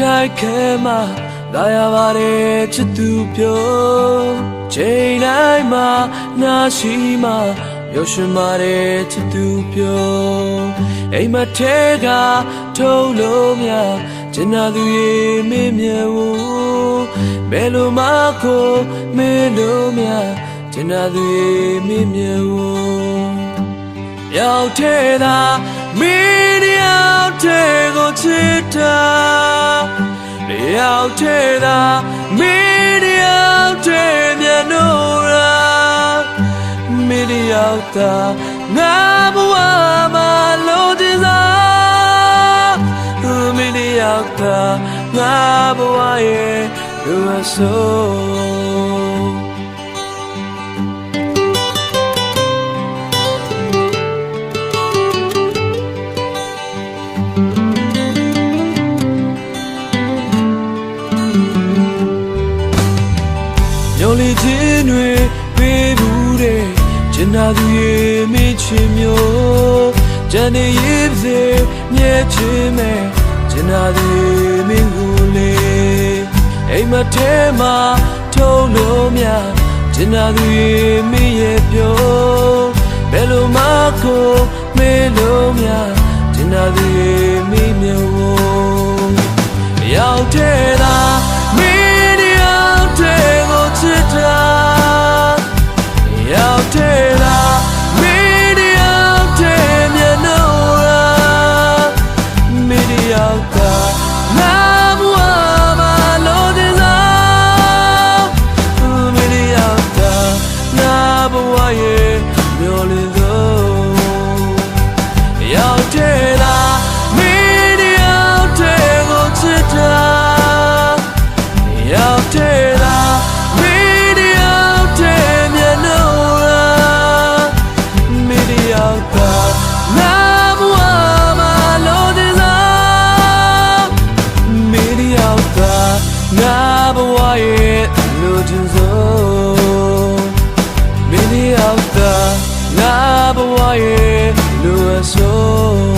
တိုက်ခဲမှာလာရပါတယ်ချစ်သူပြောချိန်တိုင်းမှာနာရှိမှာရုပ်ရှင်ပါတယ်ချစ်သူပြောအိမ်မထဲကထုံးလို့မြကျင်နာသူရေမင်းမြဝဘယ်လိုမှကိုမေးလို့မြကျင်နာ ည်းကိုချစ်တာရောက်တဲ့သာမင်းတယောက်တည်းမျက်နှာရာမင်းတယောက်သာငါဘဝမှာလို့တည်စားမင်းတယောက်သာငါဘဝရဲ့လူအဆိုး မျော်လင့်ခြင်းတွေပေးဘူးတဲ့ကျင်နာသူရဲ့မင်းချင်မျိုးကြံနေရေးပါစေမြဲခြင်းမဲ့ကျင်နာသူရဲ့မင်းကိုလေအိမ်မထဲမှာထုံးလို့မြကျင်နာသူရဲ့မင်းရဲ့ပြောဘယ်လိုမှကိုမေးလို့မြကျင်နာသူရဲ့ ငါဘဝရဲ့လို့ချင်စိုးမင်းရောက်တာငါဘဝရဲ့လူအဆိုး